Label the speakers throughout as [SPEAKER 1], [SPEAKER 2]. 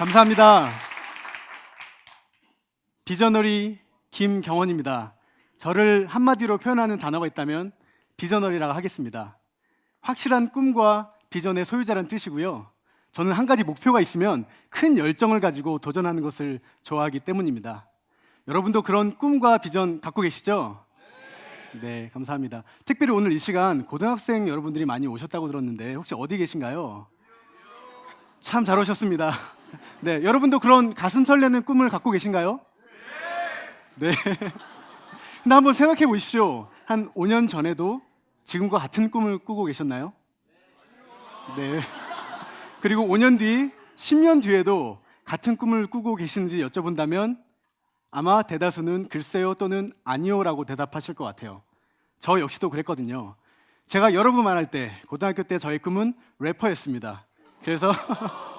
[SPEAKER 1] 감사합니다. 비저너리 김경원입니다. 저를 한마디로 표현하는 단어가 있다면 비저너리라고 하겠습니다. 확실한 꿈과 비전의 소유자란 뜻이고요. 저는 한 가지 목표가 있으면 큰 열정을 가지고 도전하는 것을 좋아하기 때문입니다. 여러분도 그런 꿈과 비전 갖고 계시죠? 네, 감사합니다. 특별히 오늘 이 시간 고등학생 여러분들이 많이 오셨다고 들었는데 혹시 어디 계신가요? 참 잘 오셨습니다. 네, 여러분도 그런 가슴 설레는 꿈을 갖고 계신가요? 네. 근데 한번 생각해 보십시오. 한 5년 전에도 지금과 같은 꿈을 꾸고 계셨나요? 네. 그리고 5년 뒤, 10년 뒤에도 같은 꿈을 꾸고 계신지 여쭤본다면 아마 대다수는 글쎄요 또는 아니요라고 대답하실 것 같아요. 저 역시도 그랬거든요. 제가 여러분 말할 때 고등학교 때 저의 꿈은 래퍼였습니다. 그래서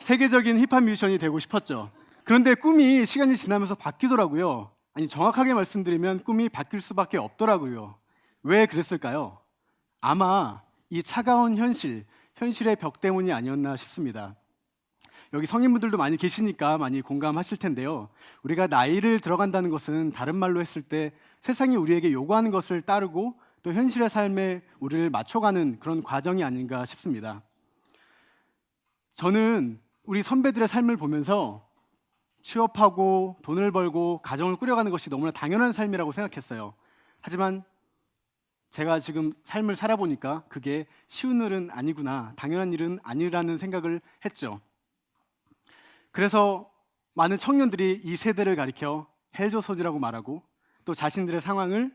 [SPEAKER 1] 세계적인 힙합 뮤지션이 되고 싶었죠. 그런데 꿈이 시간이 지나면서 바뀌더라고요. 아니 정확하게 말씀드리면 꿈이 바뀔 수밖에 없더라고요. 왜 그랬을까요? 아마 이 차가운 현실, 현실의 벽 때문이 아니었나 싶습니다. 여기 성인분들도 많이 계시니까 많이 공감하실 텐데요. 우리가 나이를 들어간다는 것은 다른 말로 했을 때 세상이 우리에게 요구하는 것을 따르고 또 현실의 삶에 우리를 맞춰가는 그런 과정이 아닌가 싶습니다. 저는 우리 선배들의 삶을 보면서 취업하고 돈을 벌고 가정을 꾸려가는 것이 너무나 당연한 삶이라고 생각했어요. 하지만 제가 지금 삶을 살아보니까 그게 쉬운 일은 아니구나, 당연한 일은 아니라는 생각을 했죠. 그래서 많은 청년들이 이 세대를 가리켜 헬조선이라고 말하고 또 자신들의 상황을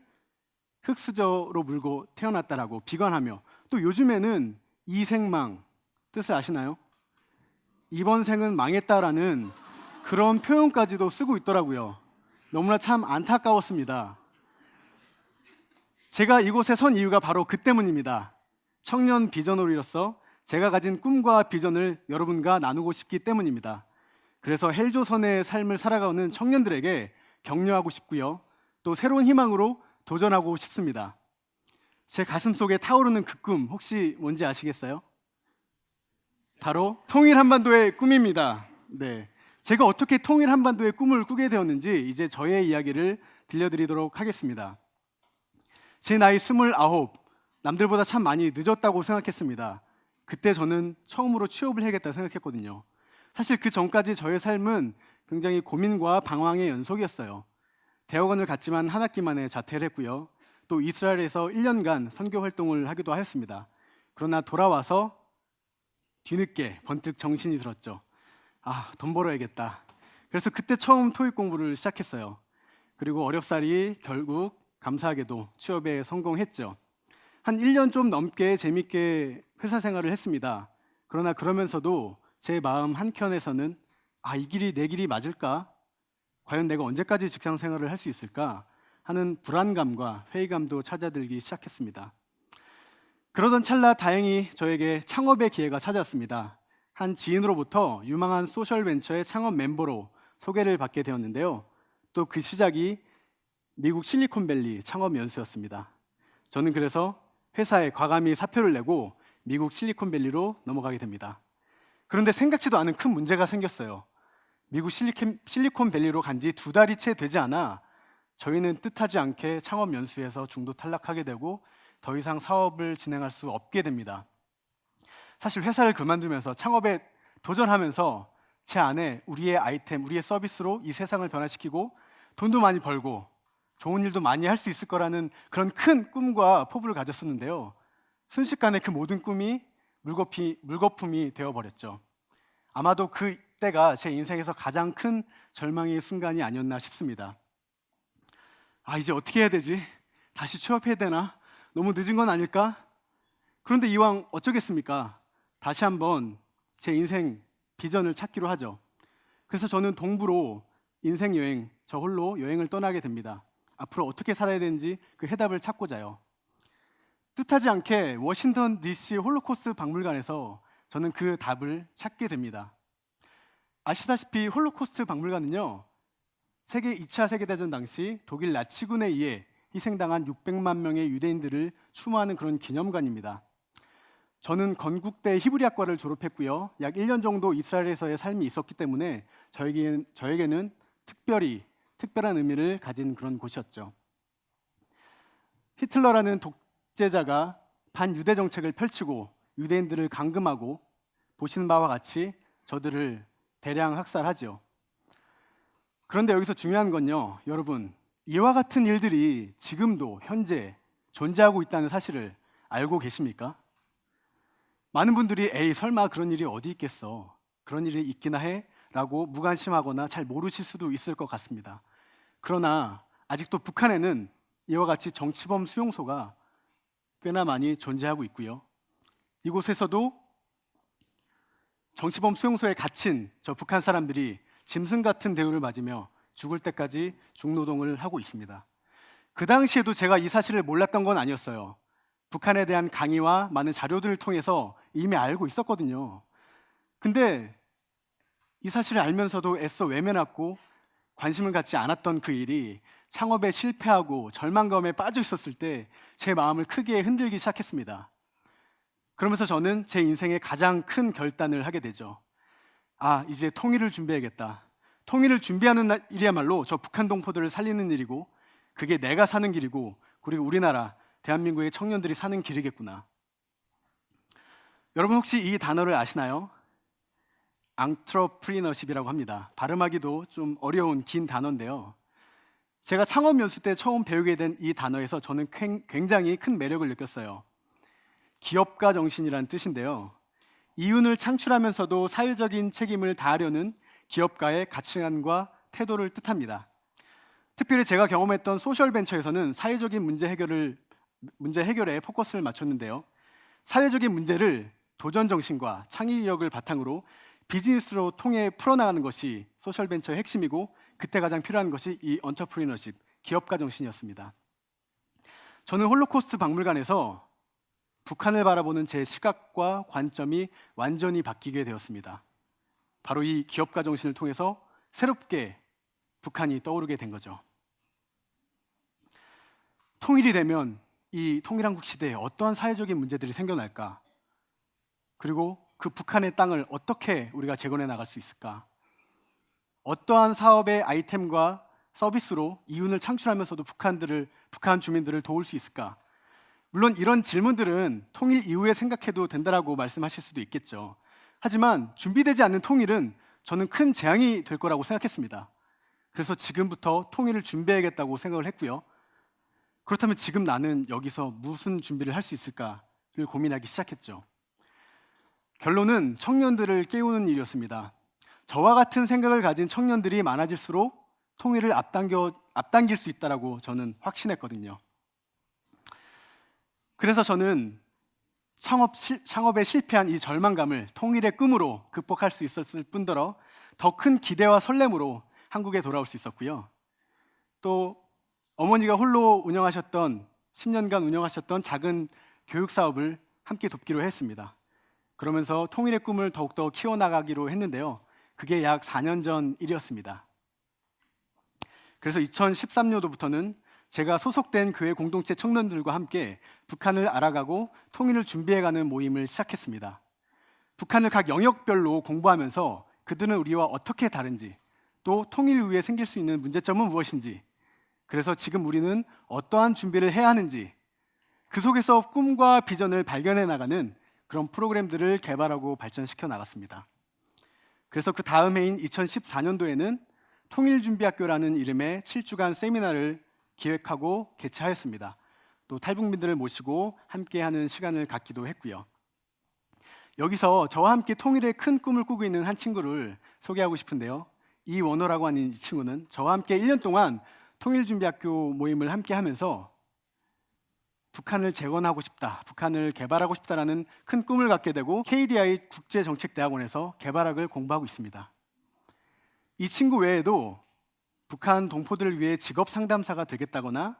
[SPEAKER 1] 흙수저로 물고 태어났다라고 비관하며 또 요즘에는 이생망 뜻을 아시나요? 이번 생은 망했다라는 그런 표현까지도 쓰고 있더라고요. 너무나 참 안타까웠습니다. 제가 이곳에 선 이유가 바로 그 때문입니다. 청년 비전으로서 제가 가진 꿈과 비전을 여러분과 나누고 싶기 때문입니다. 그래서 헬조선의 삶을 살아가는 청년들에게 격려하고 싶고요. 또 새로운 희망으로 도전하고 싶습니다. 제 가슴 속에 타오르는 그 꿈 혹시 뭔지 아시겠어요? 바로 통일 한반도의 꿈입니다. 네. 제가 어떻게 통일 한반도의 꿈을 꾸게 되었는지 이제 저의 이야기를 들려드리도록 하겠습니다. 제 나이 스물아홉, 남들보다 참 많이 늦었다고 생각했습니다. 그때 저는 처음으로 취업을 해야겠다 생각했거든요. 사실 그 전까지 저의 삶은 굉장히 고민과 방황의 연속이었어요. 대학원을 갔지만 한 학기 만에 자퇴를 했고요. 또 이스라엘에서 1년간 선교 활동을 하기도 하였습니다. 그러나 돌아와서 뒤늦게 번뜩 정신이 들었죠. 아, 돈 벌어야겠다. 그래서 그때 처음 토익 공부를 시작했어요. 그리고 어렵사리 결국 감사하게도 취업에 성공했죠. 한 1년 좀 넘게 재밌게 회사 생활을 했습니다. 그러나 그러면서도 제 마음 한켠에서는 아, 이 길이 내 길이 맞을까? 과연 내가 언제까지 직장 생활을 할 수 있을까? 하는 불안감과 회의감도 찾아들기 시작했습니다. 그러던 찰나 다행히 저에게 창업의 기회가 찾아왔습니다. 한 지인으로부터 유망한 소셜 벤처의 창업 멤버로 소개를 받게 되었는데요. 또 그 시작이 미국 실리콘밸리 창업 연수였습니다. 저는 그래서 회사에 과감히 사표를 내고 미국 실리콘밸리로 넘어가게 됩니다. 그런데 생각지도 않은 큰 문제가 생겼어요. 미국 실리콘, 실리콘밸리로 간 지 두 달이 채 되지 않아 저희는 뜻하지 않게 창업 연수에서 중도 탈락하게 되고 더 이상 사업을 진행할 수 없게 됩니다. 사실 회사를 그만두면서 창업에 도전하면서 제 안에 우리의 아이템, 우리의 서비스로 이 세상을 변화시키고 돈도 많이 벌고 좋은 일도 많이 할 수 있을 거라는 그런 큰 꿈과 포부를 가졌었는데요. 순식간에 그 모든 꿈이 물거피, 물거품이 되어버렸죠. 아마도 그때가 제 인생에서 가장 큰 절망의 순간이 아니었나 싶습니다. 아, 이제 어떻게 해야 되지? 다시 취업해야 되나? 너무 늦은 건 아닐까? 그런데 이왕 어쩌겠습니까? 다시 한번 제 인생 비전을 찾기로 하죠. 그래서 저는 동부로 인생 여행, 저 홀로 여행을 떠나게 됩니다. 앞으로 어떻게 살아야 되는지 그 해답을 찾고자요. 뜻하지 않게 워싱턴 DC 홀로코스트 박물관에서 저는 그 답을 찾게 됩니다. 아시다시피 홀로코스트 박물관은요, 세계 2차 세계대전 당시 독일 나치군에 의해 희생당한 600만 명의 유대인들을 추모하는 그런 기념관입니다. 저는 건국대 히브리학과를 졸업했고요. 약 1년 정도 이스라엘에서의 삶이 있었기 때문에 저에게, 저에게는 특별히 특별한 의미를 가진 그런 곳이었죠. 히틀러라는 독재자가 반유대 정책을 펼치고 유대인들을 감금하고 보시는 바와 같이 저들을 대량 학살하죠. 그런데 여기서 중요한 건요, 여러분, 이와 같은 일들이 지금도 현재 존재하고 있다는 사실을 알고 계십니까? 많은 분들이 에이 설마 그런 일이 어디 있겠어 그런 일이 있기나 해 라고 무관심하거나 잘 모르실 수도 있을 것 같습니다. 그러나 아직도 북한에는 이와 같이 정치범 수용소가 꽤나 많이 존재하고 있고요. 이곳에서도 정치범 수용소에 갇힌 저 북한 사람들이 짐승 같은 대우를 맞으며 죽을 때까지 중노동을 하고 있습니다. 그 당시에도 제가 이 사실을 몰랐던 건 아니었어요. 북한에 대한 강의와 많은 자료들을 통해서 이미 알고 있었거든요. 근데 이 사실을 알면서도 애써 외면하고 관심을 갖지 않았던 그 일이 창업에 실패하고 절망감에 빠져 있었을 때 제 마음을 크게 흔들기 시작했습니다. 그러면서 저는 제 인생의 가장 큰 결단을 하게 되죠. 아, 이제 통일을 준비해야겠다. 통일을 준비하는 날- 일이야말로 저 북한 동포들을 살리는 일이고 그게 내가 사는 길이고 그리고 우리나라 대한민국의 청년들이 사는 길이겠구나. 여러분 혹시 이 단어를 아시나요? 앙트러프리너십이라고 합니다. 발음하기도 좀 어려운 긴 단어인데요. 제가 창업 연수 때 처음 배우게 된 이 단어에서 저는 굉- 굉장히 큰 매력을 느꼈어요. 기업가 정신이란 뜻인데요. 이윤을 창출하면서도 사회적인 책임을 다하려는 기업가의 가치관과 태도를 뜻합니다. 특별히 제가 경험했던 소셜 벤처에서는 사회적인 문제 해결을 문제 해결에 포커스를 맞췄는데요. 사회적인 문제를 도전 정신과 창의력을 바탕으로 비즈니스로 통해 풀어나가는 것이 소셜 벤처의 핵심이고 그때 가장 필요한 것이 이 언터프리너십, 기업가 정신이었습니다. 저는 홀로코스트 박물관에서 북한을 바라보는 제 시각과 관점이 완전히 바뀌게 되었습니다. 바로 이 기업가 정신을 통해서 새롭게 북한이 떠오르게 된 거죠. 통일이 되면 이 통일한국 시대에 어떠한 사회적인 문제들이 생겨날까? 그리고 그 북한의 땅을 어떻게 우리가 재건해 나갈 수 있을까? 어떠한 사업의 아이템과 서비스로 이윤을 창출하면서도 북한들을 북한 주민들을 도울 수 있을까? 물론 이런 질문들은 통일 이후에 생각해도 된다라고 말씀하실 수도 있겠죠. 하지만 준비되지 않는 통일은 저는 큰 재앙이 될 거라고 생각했습니다. 그래서 지금부터 통일을 준비해야겠다고 생각을 했고요. 그렇다면 지금 나는 여기서 무슨 준비를 할 수 있을까를 고민하기 시작했죠. 결론은 청년들을 깨우는 일이었습니다. 저와 같은 생각을 가진 청년들이 많아질수록 통일을 앞당겨, 앞당길 수 있다라고 저는 확신했거든요. 그래서 저는 창업, 실- 창업에 실패한 이 절망감을 통일의 꿈으로 극복할 수 있었을 뿐더러 더 큰 기대와 설렘으로 한국에 돌아올 수 있었고요. 또 어머니가 홀로 운영하셨던 10년간 운영하셨던 작은 교육 사업을 함께 돕기로 했습니다. 그러면서 통일의 꿈을 더욱더 키워나가기로 했는데요. 그게 약 4년 전 일이었습니다. 그래서 2013년도부터는 제가 소속된 교회 공동체 청년들과 함께 북한을 알아가고 통일을 준비해가는 모임을 시작했습니다. 북한을 각 영역별로 공부하면서 그들은 우리와 어떻게 다른지, 또 통일 이후에 생길 수 있는 문제점은 무엇인지, 그래서 지금 우리는 어떠한 준비를 해야 하는지, 그 속에서 꿈과 비전을 발견해 나가는 그런 프로그램들을 개발하고 발전시켜 나갔습니다. 그래서 그 다음 해인 2014년도에는 통일준비학교라는 이름의 7주간 세미나를 기획하고 개최하였습니다. 또 탈북민들을 모시고 함께하는 시간을 갖기도 했고요. 여기서 저와 함께 통일의 큰 꿈을 꾸고 있는 한 친구를 소개하고 싶은데요. 이원호라고 하는 이 친구는 저와 함께 1년 동안 통일준비학교 모임을 함께 하면서 북한을 재건하고 싶다, 북한을 개발하고 싶다라는 큰 꿈을 갖게 되고 KDI 국제정책대학원에서 개발학을 공부하고 있습니다. 이 친구 외에도 북한 동포들을 위해 직업 상담사가 되겠다거나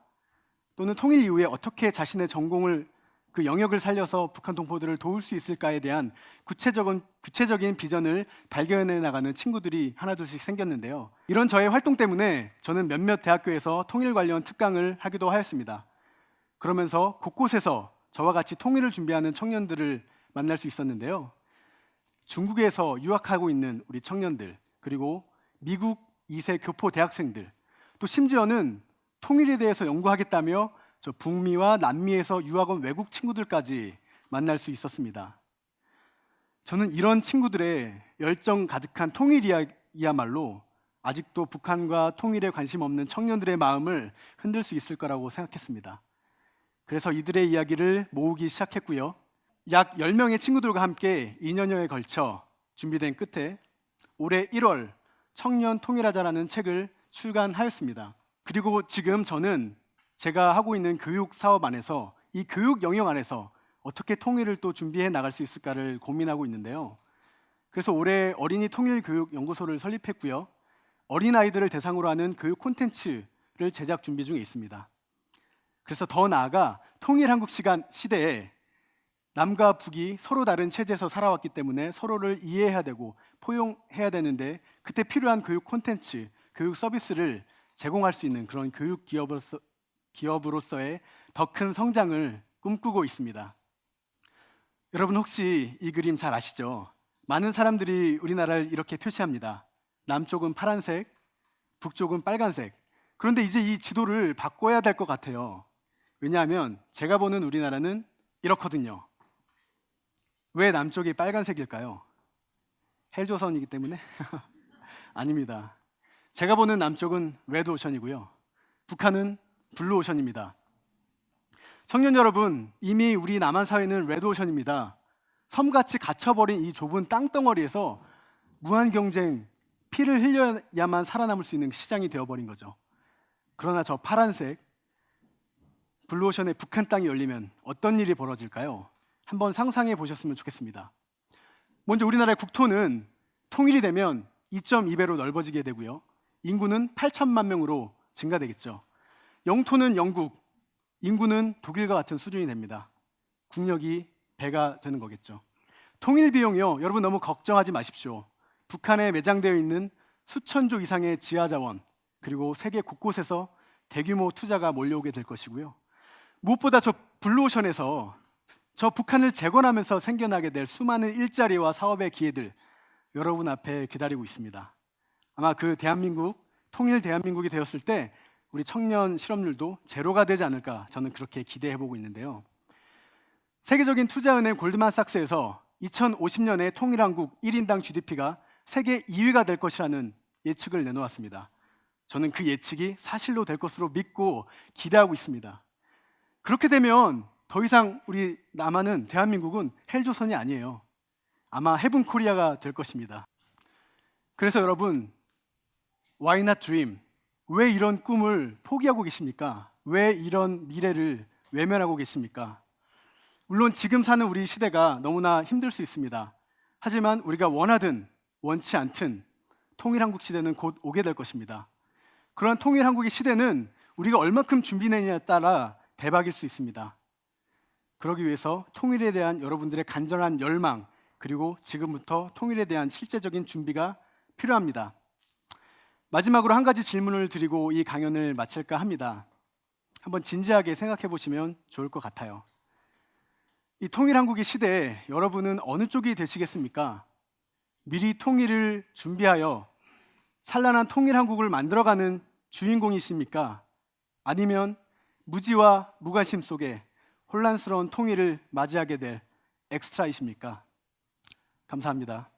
[SPEAKER 1] 또는 통일 이후에 어떻게 자신의 전공을 그 영역을 살려서 북한 동포들을 도울 수 있을까에 대한 구체적인 구체적인 비전을 발견해 나가는 친구들이 하나둘씩 생겼는데요. 이런 저의 활동 때문에 저는 몇몇 대학교에서 통일 관련 특강을 하기도 하였습니다. 그러면서 곳곳에서 저와 같이 통일을 준비하는 청년들을 만날 수 있었는데요. 중국에서 유학하고 있는 우리 청년들 그리고 미국 2세 교포 대학생들 또 심지어는 통일에 대해서 연구하겠다며 저 북미와 남미에서 유학 온 외국 친구들까지 만날 수 있었습니다. 저는 이런 친구들의 열정 가득한 통일이야말로 아직도 북한과 통일에 관심 없는 청년들의 마음을 흔들 수 있을 거라고 생각했습니다. 그래서 이들의 이야기를 모으기 시작했고요. 약 10명의 친구들과 함께 2년여에 걸쳐 준비된 끝에 올해 1월 청년 통일하자라는 책을 출간하였습니다. 그리고 지금 저는 제가 하고 있는 교육 사업 안에서 이 교육 영역 안에서 어떻게 통일을 또 준비해 나갈 수 있을까를 고민하고 있는데요. 그래서 올해 어린이 통일 교육 연구소를 설립했고요. 어린 아이들을 대상으로 하는 교육 콘텐츠를 제작 준비 중에 있습니다. 그래서 더 나아가 통일 한국 시간 시대에 남과 북이 서로 다른 체제에서 살아왔기 때문에 서로를 이해해야 되고 포용해야 되는데 그때 필요한 교육 콘텐츠, 교육 서비스를 제공할 수 있는 그런 교육 기업으로서, 기업으로서의 더 큰 성장을 꿈꾸고 있습니다. 여러분 혹시 이 그림 잘 아시죠? 많은 사람들이 우리나라를 이렇게 표시합니다. 남쪽은 파란색, 북쪽은 빨간색. 그런데 이제 이 지도를 바꿔야 될 것 같아요. 왜냐하면 제가 보는 우리나라는 이렇거든요. 왜 남쪽이 빨간색일까요? 헬조선이기 때문에? 아닙니다. 제가 보는 남쪽은 레드 오션이고요. 북한은 블루 오션입니다. 청년 여러분, 이미 우리 남한 사회는 레드 오션입니다. 섬같이 갇혀버린 이 좁은 땅덩어리에서 무한 경쟁, 피를 흘려야만 살아남을 수 있는 시장이 되어버린 거죠. 그러나 저 파란색 블루오션의 북한 땅이 열리면 어떤 일이 벌어질까요? 한번 상상해 보셨으면 좋겠습니다. 먼저 우리나라의 국토는 통일이 되면 2.2배로 넓어지게 되고요. 인구는 8천만 명으로 증가되겠죠. 영토는 영국, 인구는 독일과 같은 수준이 됩니다. 국력이 배가 되는 거겠죠. 통일 비용이요. 여러분 너무 걱정하지 마십시오. 북한에 매장되어 있는 수천조 이상의 지하 자원 그리고 세계 곳곳에서 대규모 투자가 몰려오게 될 것이고요. 무엇보다 저 블루오션에서 저 북한을 재건하면서 생겨나게 될 수많은 일자리와 사업의 기회들 여러분 앞에 기다리고 있습니다. 아마 그 대한민국 통일 대한민국이 되었을 때 우리 청년 실업률도 제로가 되지 않을까 저는 그렇게 기대해 보고 있는데요. 세계적인 투자은행 골드만삭스에서 2050년에 통일한국 1인당 GDP가 세계 2위가 될 것이라는 예측을 내놓았습니다. 저는 그 예측이 사실로 될 것으로 믿고 기대하고 있습니다. 그렇게 되면 더 이상 우리 남한은 대한민국은 헬조선이 아니에요. 아마 헤븐 코리아가 될 것입니다. 그래서 여러분, why not dream? 왜 이런 꿈을 포기하고 계십니까? 왜 이런 미래를 외면하고 계십니까? 물론 지금 사는 우리 시대가 너무나 힘들 수 있습니다. 하지만 우리가 원하든 원치 않든 통일한국 시대는 곧 오게 될 것입니다. 그러한 통일한국의 시대는 우리가 얼마큼 준비되느냐에 따라 대박일 수 있습니다. 그러기 위해서 통일에 대한 여러분들의 간절한 열망 그리고 지금부터 통일에 대한 실제적인 준비가 필요합니다. 마지막으로 한 가지 질문을 드리고 이 강연을 마칠까 합니다. 한번 진지하게 생각해 보시면 좋을 것 같아요. 이 통일 한국의 시대에 여러분은 어느 쪽이 되시겠습니까? 미리 통일을 준비하여 찬란한 통일 한국을 만들어가는 주인공이십니까? 아니면 무지와 무관심 속에 혼란스러운 통일을 맞이하게 될 엑스트라이십니까? 감사합니다.